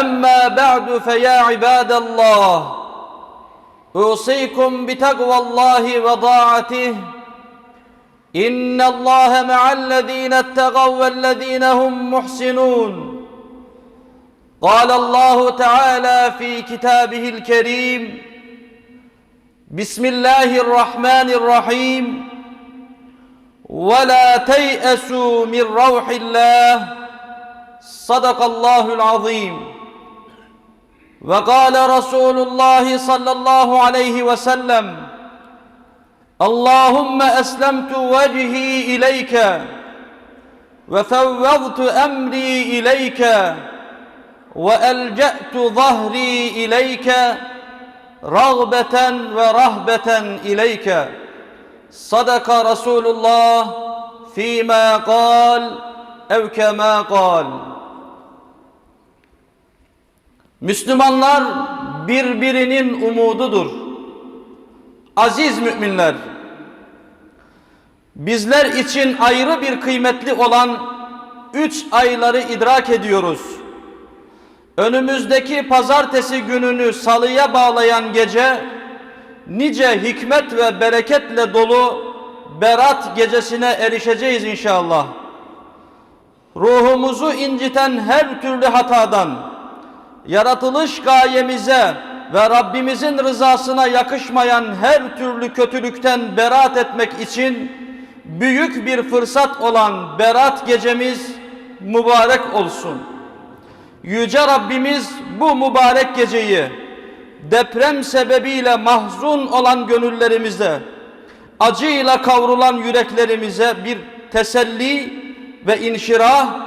أما بعد فيا عباد الله أوصيكم بتقوى الله وضاعته. إن الله مع الذين اتقوا والذين هم محسنون. قال الله تعالى في كتابه الكريم بسم الله الرحمن الرحيم ولا تيأسوا من روح الله. صدق الله العظيم. وقال رسول الله صلى الله عليه وسلم اللهم أسلمت وجهي إليك وفوضت أمري إليك وألجأت ظهري إليك رغبة ورهبة إليك صدق رسول الله فيما قال ev kema kal. Müslümanlar birbirinin umududur. Aziz müminler, bizler için ayrı bir kıymetli olan üç ayları idrak ediyoruz. Önümüzdeki pazartesi gününü salıya bağlayan gece, nice hikmet ve bereketle dolu berat gecesine erişeceğiz inşallah ruhumuzu inciten her türlü hatadan, yaratılış gayemize ve Rabbimizin rızasına yakışmayan her türlü kötülükten berat etmek için büyük bir fırsat olan berat gecemiz mübarek olsun. Yüce Rabbimiz bu mübarek geceyi deprem sebebiyle mahzun olan gönüllerimize, acıyla kavrulan yüreklerimize bir teselli ve inşirah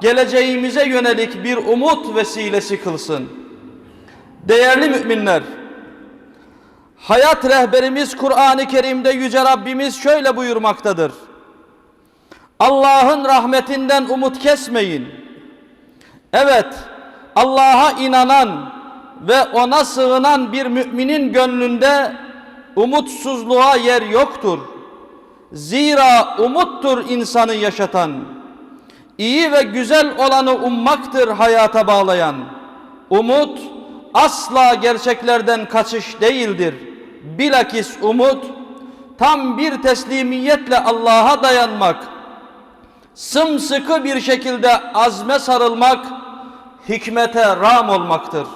geleceğimize yönelik bir umut vesilesi kılsın. Değerli müminler, hayat rehberimiz Kur'an-ı Kerim'de Yüce Rabbimiz şöyle buyurmaktadır. Allah'ın rahmetinden umut kesmeyin. Evet, Allah'a inanan ve ona sığınan bir müminin gönlünde umutsuzluğa yer yoktur. Zira umuttur insanı yaşatan. İyi ve güzel olanı ummaktır hayata bağlayan. Umut asla gerçeklerden kaçış değildir. Bilakis umut tam bir teslimiyetle Allah'a dayanmak, sımsıkı bir şekilde azme sarılmak, hikmete ram olmaktır.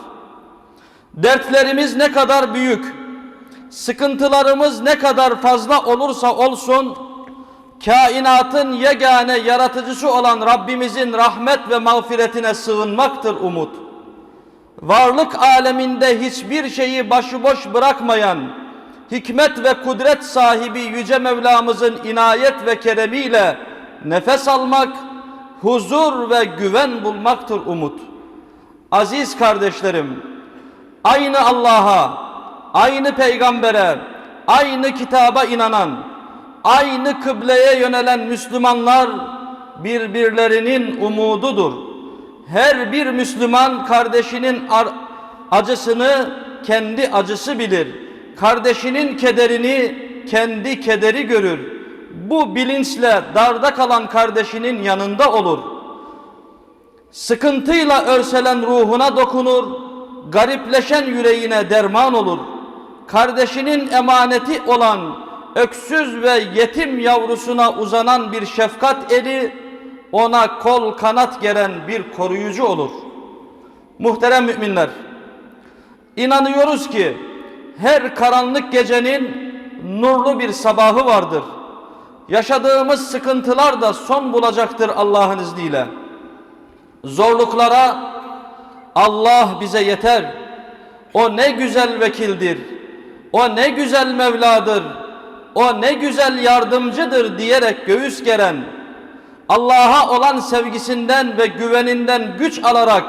Dertlerimiz ne kadar büyük, sıkıntılarımız ne kadar fazla olursa olsun, kainatın yegane yaratıcısı olan Rabbimizin rahmet ve mağfiretine sığınmaktır umut. Varlık aleminde hiçbir şeyi başıboş bırakmayan, hikmet ve kudret sahibi Yüce Mevlamızın inayet ve keremiyle nefes almak, huzur ve güven bulmaktır umut. Aziz kardeşlerim, aynı Allah'a, aynı peygambere, aynı kitaba inanan, aynı kıbleye yönelen Müslümanlar birbirlerinin umududur. Her bir Müslüman kardeşinin acısını kendi acısı bilir. Kardeşinin kederini kendi kederi görür. Bu bilinçle darda kalan kardeşinin yanında olur. Sıkıntıyla örselen ruhuna dokunur, garipleşen yüreğine derman olur. Kardeşinin emaneti olan öksüz ve yetim yavrusuna uzanan bir şefkat eli ona kol kanat geren bir koruyucu olur. Muhterem müminler, inanıyoruz ki her karanlık gecenin nurlu bir sabahı vardır. Yaşadığımız sıkıntılar da son bulacaktır Allah'ın izniyle. Zorluklara Allah bize yeter. O ne güzel vekildir. O ne güzel Mevladır. O ne güzel yardımcıdır diyerek göğüs geren, Allah'a olan sevgisinden ve güveninden güç alarak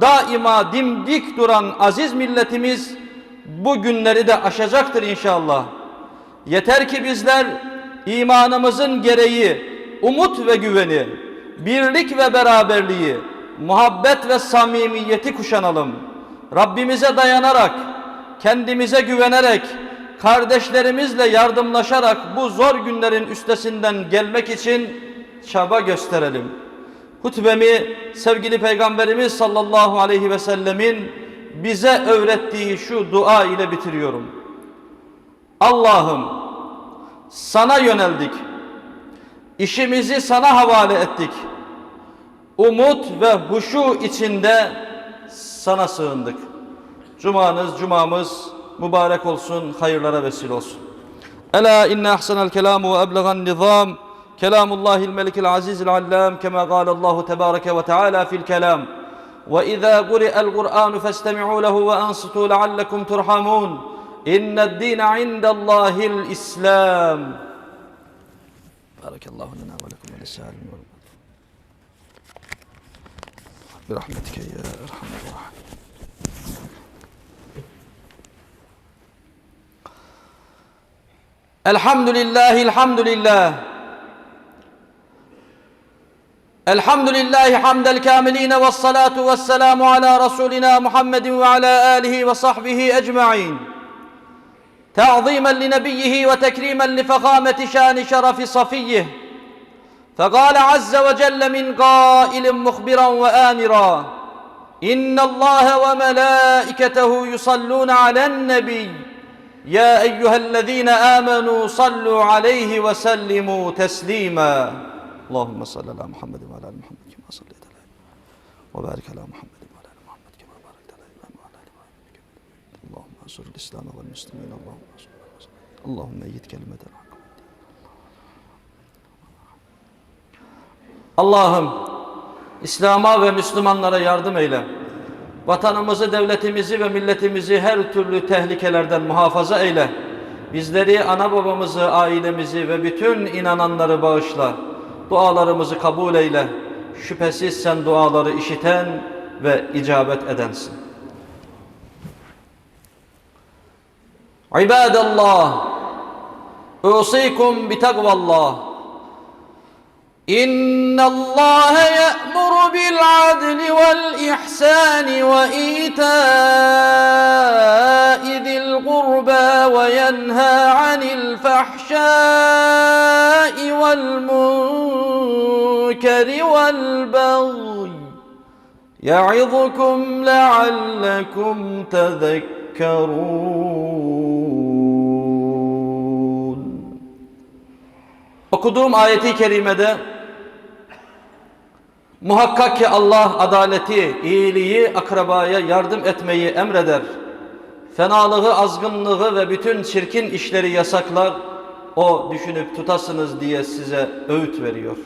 daima dimdik duran aziz milletimiz bu günleri de aşacaktır inşallah. Yeter ki bizler imanımızın gereği umut ve güveni, birlik ve beraberliği, muhabbet ve samimiyeti kuşanalım. Rabbimize dayanarak, kendimize güvenerek, kardeşlerimizle yardımlaşarak bu zor günlerin üstesinden gelmek için çaba gösterelim. Hutbemi sevgili Peygamberimiz sallallahu aleyhi ve sellemin bize öğrettiği şu dua ile bitiriyorum. Allah'ım sana yöneldik. İşimizi sana havale ettik. Umut ve huşu içinde sana sığındık. Cumanız, cumamız mübarek olsun, hayırlara vesile olsun. Ela inne ahsenel kelamu ve eblegan nizam kelamullahil melikil azizil allam kema قال الله تبارك وتعالى في الكلام. وإذا قرئ القرآن فاستمعوا له وأنصتوا لعلكم ترحمون. إن الدين عند الله الإسلام. بارك الله لنا ولكم وللسائلين برحمتك يا أرحم الراحمين. الحمد لله الحمد لله الحمد لله حمد الكاملين والصلاة والسلام على رسولنا محمد وعلى آله وصحبه أجمعين. تعظيما لنبيه وتكريما لفخامة شان شرف صفيه. فقال عز وجل من قائل مخبرا وآمرا إن الله وملائكته يصلون على النبي. يا أيها الذين آمنوا صلوا عليه وسلموا تسليما اللهم صل على محمد وعلى آل محمد كما صليت على وبارك على محمد وعلى آل محمد كما باركت على إبراهيم وعلى آل إبراهيم إنك حميد مجيد. اللهم انصر الإسلام والمسلمين اللهم انصر المسلمين اللهم أيد كلمة الحق Allah'ım İslam'a ve Müslümanlara yardım eyle. Vatanımızı, devletimizi ve milletimizi her türlü tehlikelerden muhafaza eyle. Bizleri, ana babamızı, ailemizi ve bütün inananları bağışla. Dualarımızı kabul eyle. Şüphesiz sen duaları işiten ve icabet edensin. İbadallah, usikum bi takvallah. إن الله يأمر بالعدل والإحسان وإيتاء ذي القربى وينهى عن الفحشاء والمنكر والبغي يعظكم لعلكم تذكرون. Okuduğum ayeti kerimede muhakkak ki Allah adaleti, iyiliği, akrabaya yardım etmeyi emreder. Fenalığı, azgınlığı ve bütün çirkin işleri yasaklar. O düşünüp tutasınız diye size öğüt veriyor.